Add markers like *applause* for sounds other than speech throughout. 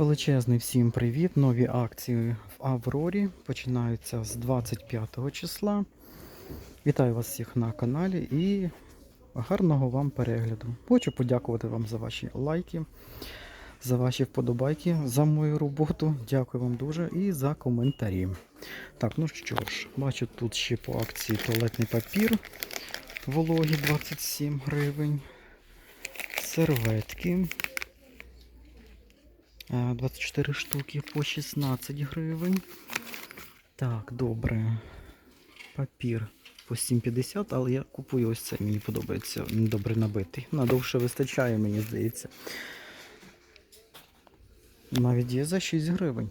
Величезний всім привіт! Нові акції в Аврорі починаються з 25 числа. Вітаю вас всіх на каналі і гарного вам перегляду. Хочу подякувати вам за ваші лайки, за ваші вподобайки, за мою роботу. Дякую вам дуже і за коментарі. Так, ну що ж, бачу тут ще по акції туалетний папір вологі 27 гривень, серветки. Е, 24 штуки по 16 гривень. Так, добре. Папір по 7,50, але я купую ось це, мені подобається. Він добре набитий. Надовше вистачає, мені здається. Навіть є за 6 гривень.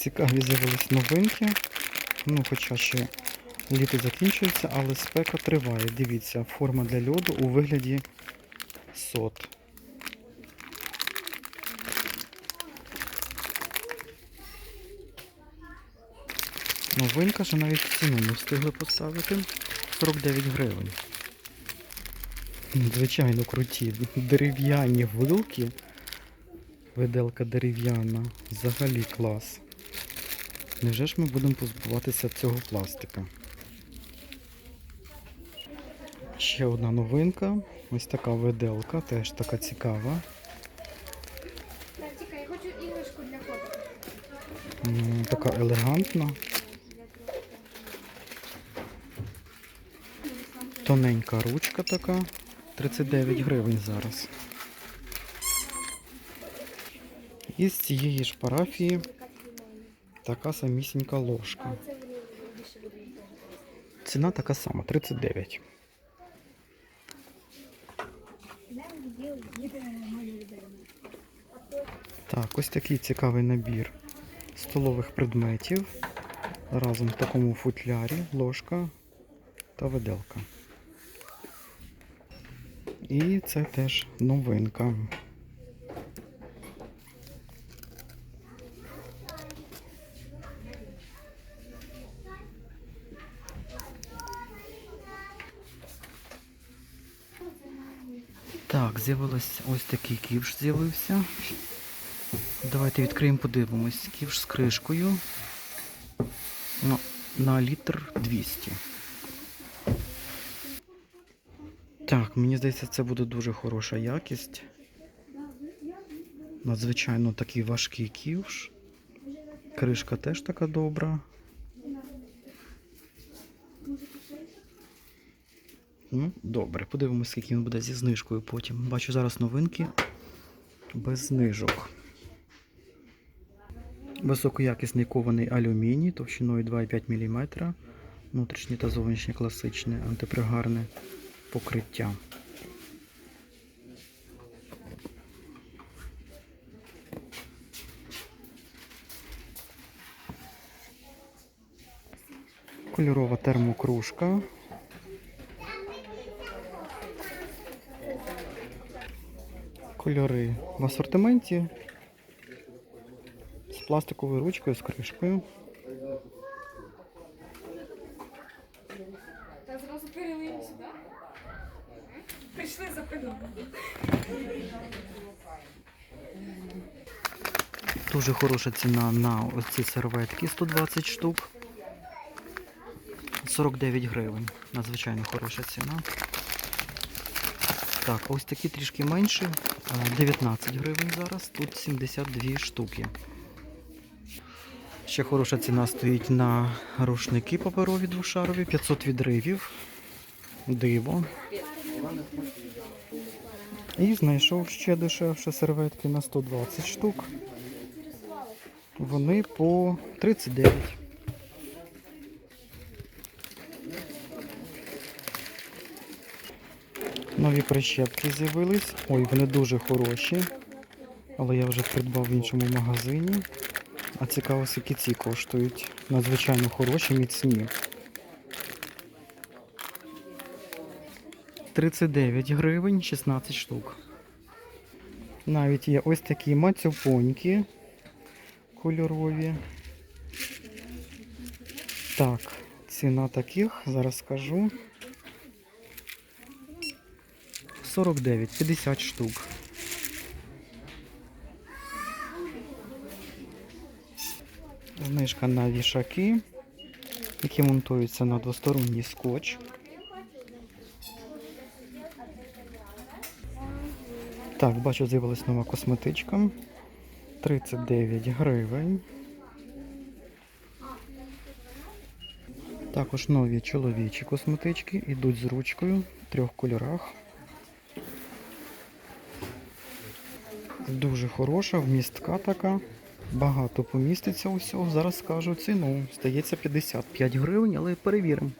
Цікаві з'явились новинки. Ну, хоча ще літо закінчується, але спека триває. Дивіться, форма для льоду у вигляді сот. Новинка, що навіть ціну не встигли поставити. 49 гривень. Звичайно круті. Дерев'яні вилки. Виделка дерев'яна. Взагалі клас. Невже ж ми будемо позбуватися цього пластика? Ще одна новинка. Ось така виделка, теж така цікава. Я хочу іграшку для котика. Така елегантна. Тоненька ручка така. 39 гривень зараз. І з цієї ж парафії така самісінька ложка. Ціна така сама 39. Так, ось такий цікавий набір столових предметів. Разом в такому футлярі, ложка та виделка. І це теж новинка. З'явилось ось такий ківш з'явився. Давайте відкриємо, подивимось. Ківш з кришкою. Ну, на літр 200. Так, мені здається, це буде дуже хороша якість. Надзвичайно такий важкий ківш. Кришка теж така добра. Ну, добре, подивимося, скільки він буде зі знижкою потім. Бачу зараз новинки без знижок. Високоякісний кований алюміній товщиною 2,5 мм. Внутрішнє та зовнішнє класичне антипригарне покриття. Кольорова термокружка. Кольори в асортименті з пластиковою ручкою, з кришкою. Та зразу перелиємо сюди. Прийшли за пином. Дуже хороша ціна на ось ці серветки 120 штук. 49 гривень. Надзвичайно хороша ціна. Так, ось такі трішки менші. Е, 19 гривень зараз. Тут 72 штуки. Ще хороша ціна стоїть на рушники паперові двошарові, 500 відривів. Диво. І знайшов ще дешевше серветки на 120 штук. Вони по 39. Нові прищепки з'явились. Ой, вони дуже хороші. Але я вже придбав в іншому магазині. А цікаво, скільки ці коштують. Надзвичайно хороші, міцні. 39 гривень, 16 штук. Навіть є ось такі мацюпоньки. кольорові. Так, ціна таких, зараз скажу. 49, 50 штук. Знижка на вішаки, які монтуються на двосторонній скотч. Так, бачу, з'явилась нова косметичка. 39 гривень. Також нові чоловічі косметички йдуть з ручкою в трьох кольорах. Дуже хороша, вмістка така. Багато поміститься усього. Зараз скажу ціну. Стається 55 гривень, але перевіримо.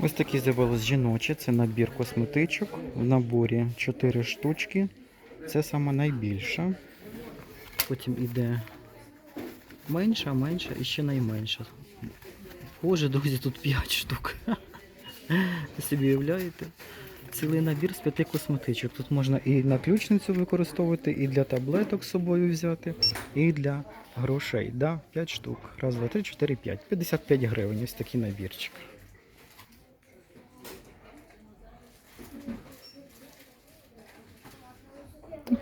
Ось такі з'явились жіночі. Це набір косметичок. В наборі 4 штучки. Це саме найбільша. Потім іде менша, менша і ще найменша. Боже, друзі, тут 5 штук. *laughs* Ви собі уявляєте? Цілий набір з п'яти косметичок. Тут можна і на ключницю використовувати, і для таблеток з собою взяти, і для грошей. Да, 5 штук. Раз, два, три, чотири, п'ять. 55 гривень. Ось такий набірчик.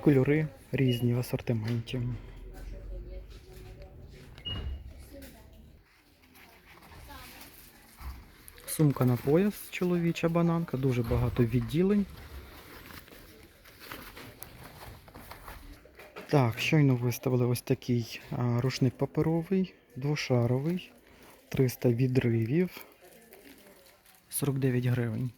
Кольори різні в асортименті. Сумка на пояс, чоловіча бананка, дуже багато відділень. Так, щойно виставили ось такий а, рушник паперовий, двошаровий, 300 відривів, 49 гривень.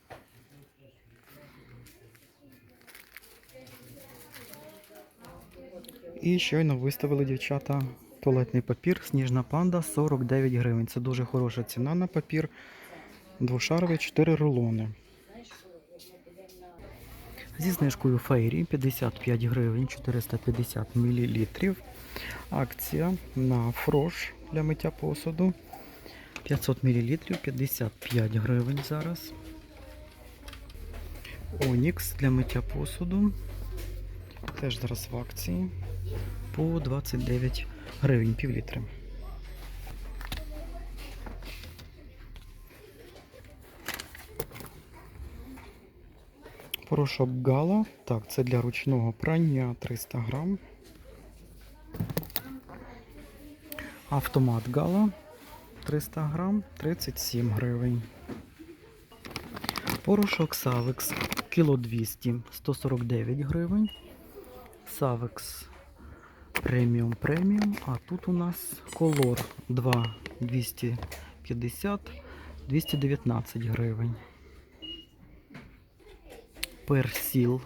І щойно виставили дівчата туалетний папір, сніжна панда 49 гривень. Це дуже хороша ціна на папір. Двошарові 4 рулони. Зі знижкою Фейрі 55 гривень 450 мл. Акція на фрош для миття посуду 500 мл 55 гривень зараз. Онікс для миття посуду. Теж зараз в акції по 29 гривень пів літри. Порошок Гала. Так, це для ручного прання 300 грам. Автомат Гала 300 грам 37 гривень. Порошок Савекс кіло 200 149 гривень. Савекс преміум преміум. А тут у нас колор 2 250 219 гривень. Персіл.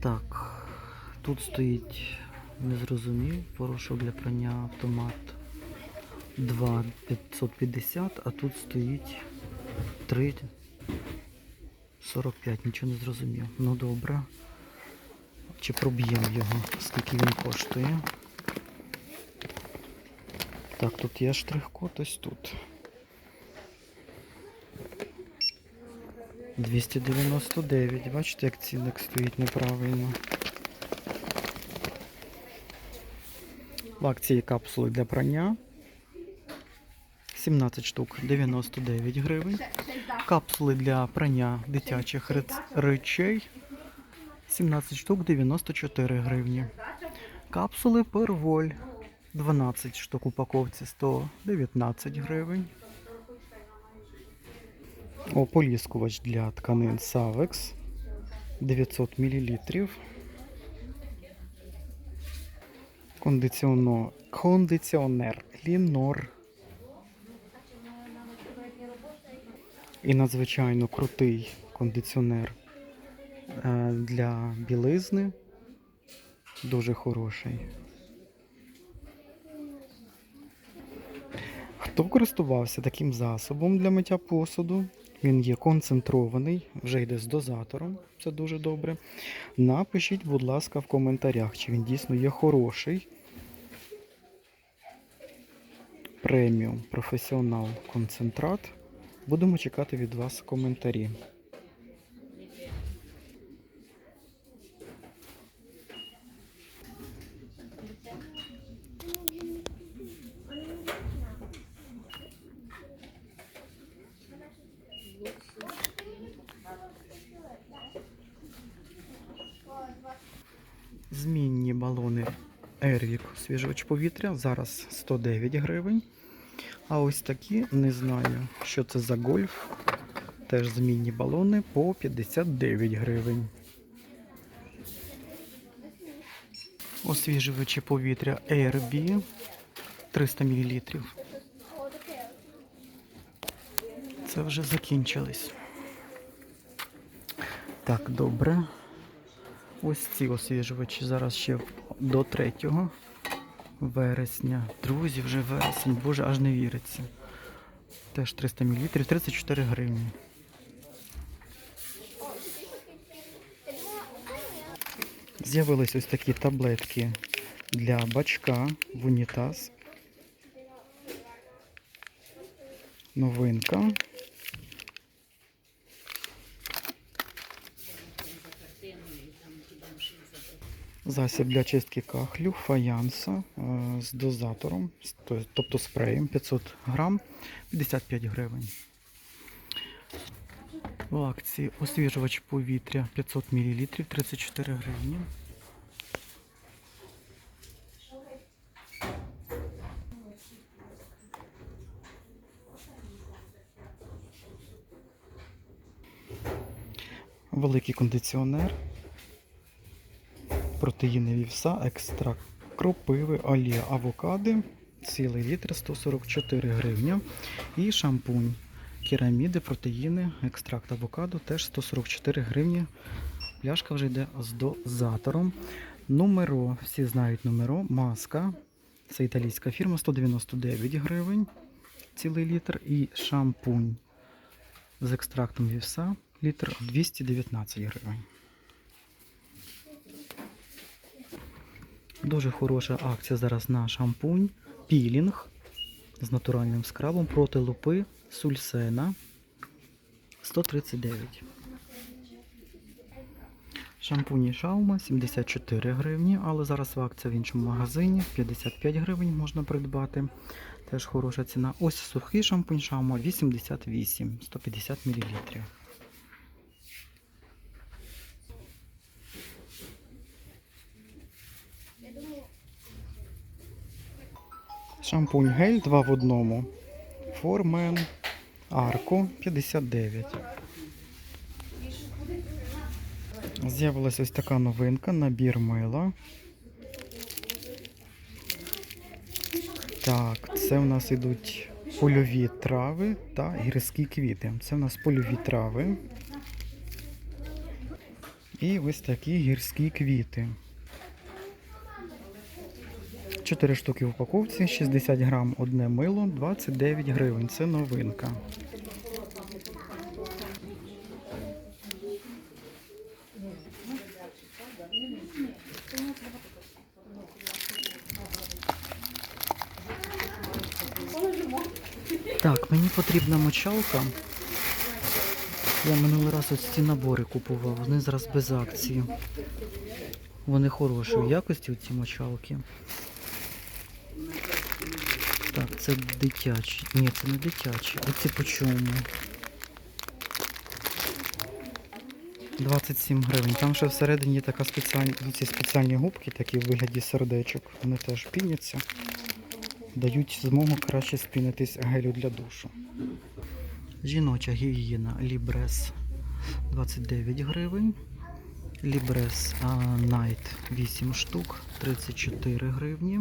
Так, тут стоїть, не зрозумів, порошок для прання автомат 2 550, а тут стоїть 3 45, нічого не зрозумів. Ну добре. Чи проб'ємо його, скільки він коштує. Так, тут є штрих-код ось тут. 299. Бачите, як цінник стоїть неправильно. В акції капсули для прання. 17 штук 99 гривень. Капсули для прання дитячих речей 17 штук 94 гривні. Капсули Перволь 12 штук упаковці 119 гривень. Ополіскувач для тканин Savex 900 мл. Кондиціоно... Кондиціонер Лінор. І надзвичайно крутий кондиціонер е, для білизни. Дуже хороший. Хто користувався таким засобом для миття посуду? Він є концентрований, вже йде з дозатором, це дуже добре. Напишіть, будь ласка, в коментарях, чи він дійсно є хороший. Преміум професіонал концентрат. Будемо чекати від вас коментарі. Змінні балони Ервік освіжувач повітря. Зараз 109 гривень. А ось такі, не знаю, що це за гольф. Теж змінні балони по 59 гривень. Освіжувачі повітря AirB 300 мл. Це вже закінчились. Так, добре. Ось ці освіжувачі зараз ще до 3 вересня. Друзі, вже вересень, боже, аж не віриться. Теж 300 мл, 34 гривні. З'явились ось такі таблетки для бачка в унітаз. Новинка. Засіб для чистки кахлю, фаянса е, з дозатором, тобто спреєм 500 грам, 55 гривень. В акції освіжувач повітря 500 мл, 34 гривні. Великий кондиціонер протеїни вівса, екстракт кропиви, олія авокади, цілий літр 144 гривня. І шампунь кераміди, протеїни, екстракт авокадо теж 144 гривні. Пляшка вже йде з дозатором. Нумеро, всі знають нумеро, маска. Це італійська фірма 199 гривень, цілий літр. І шампунь з екстрактом вівса, літр 219 гривень. Дуже хороша акція зараз на шампунь, пілінг з натуральним скрабом проти лупи сульсена 139. Шампуні Шаума 74 гривні, але зараз в акція в іншому магазині 55 гривень можна придбати. Теж хороша ціна. Ось сухий шампунь Шаума 88, 150 мл. Шампунь гель 2 в одному. Формен Арко 59. З'явилася ось така новинка, набір мила. Так, це у нас ідуть польові трави та гірські квіти. Це у нас польові трави. І ось такі гірські квіти. 4 штуки в упаковці, 60 грам одне мило, 29 гривень. Це новинка. Так, мені потрібна мочалка. Я минулий раз ось ці набори купував, вони зараз без акції. Вони хорошої якості, ці мочалки. Так, це дитячі. Ні, це не дитячі. Оці по чому? 27 гривень. Там ще всередині така спеціальні, ці спеціальні губки, такі в вигляді сердечок. Вони теж піняться. Дають змогу краще спінитись гелю для душу. Жіноча гігієна Лібрес 29 гривень. Лібрес Найт 8 штук, 34 гривні.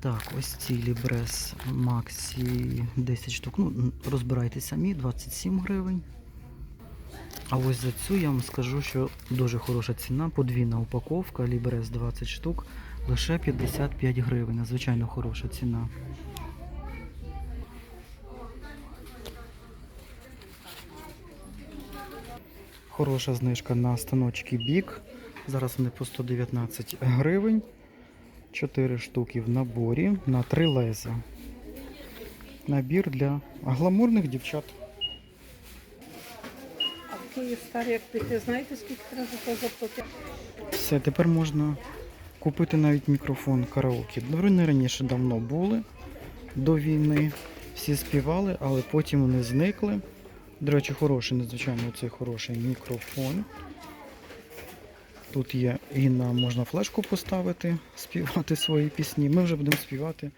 Так, ось ці Лібрес Максі 10 штук. Ну, розбирайте самі, 27 гривень. А ось за цю я вам скажу, що дуже хороша ціна. Подвійна упаковка, Лібрес 20 штук, лише 55 гривень. Надзвичайно хороша ціна. Хороша знижка на станочки бік. Зараз вони по 119 гривень. 4 штуки в наборі на 3 леза. Набір для гламурних дівчат. А в Київ старий, як піти, знаєте, скільки треба за заплатити? Все, тепер можна купити навіть мікрофон караоке. Вони раніше давно були до війни. Всі співали, але потім вони зникли. До речі, хороший, надзвичайно цей хороший мікрофон. Тут є і на можна флешку поставити, співати свої пісні. Ми вже будемо співати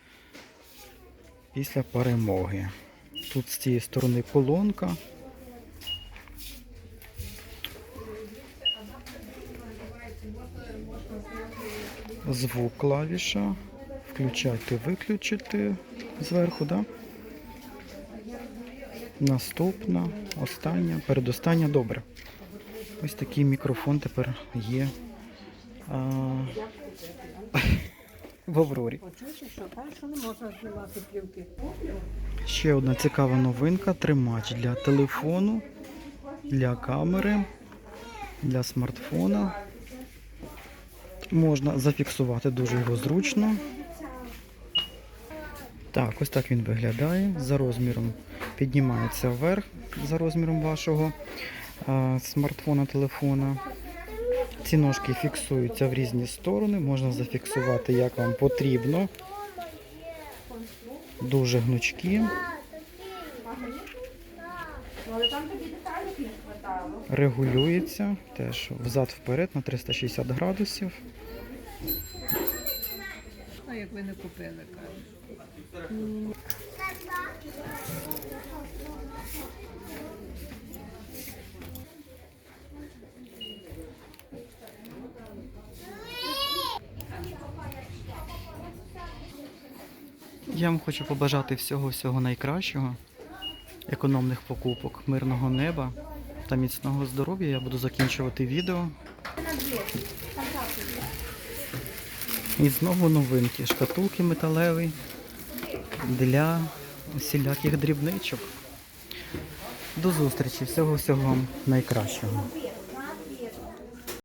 після перемоги. Тут з цієї сторони колонка. Звук клавіша. Включати, виключити зверху, да? Наступна, остання, передостання, добре. Ось такий мікрофон тепер є а, в Аврорі. Ще одна цікава новинка: тримач для телефону, для камери, для смартфона. Можна зафіксувати дуже його зручно. Так, ось так він виглядає. За розміром піднімається вверх за розміром вашого смартфона, телефона. Ці ножки фіксуються в різні сторони, можна зафіксувати як вам потрібно. Дуже гнучкі. Регулюється теж взад-вперед на 360 градусів. Ну, як ви не купили, кажуть. Я вам хочу побажати всього-всього найкращого, економних покупок, мирного неба та міцного здоров'я. Я буду закінчувати відео. І знову новинки. Шкатулки металеві для усіляких дрібничок. До зустрічі, всього-всього вам найкращого.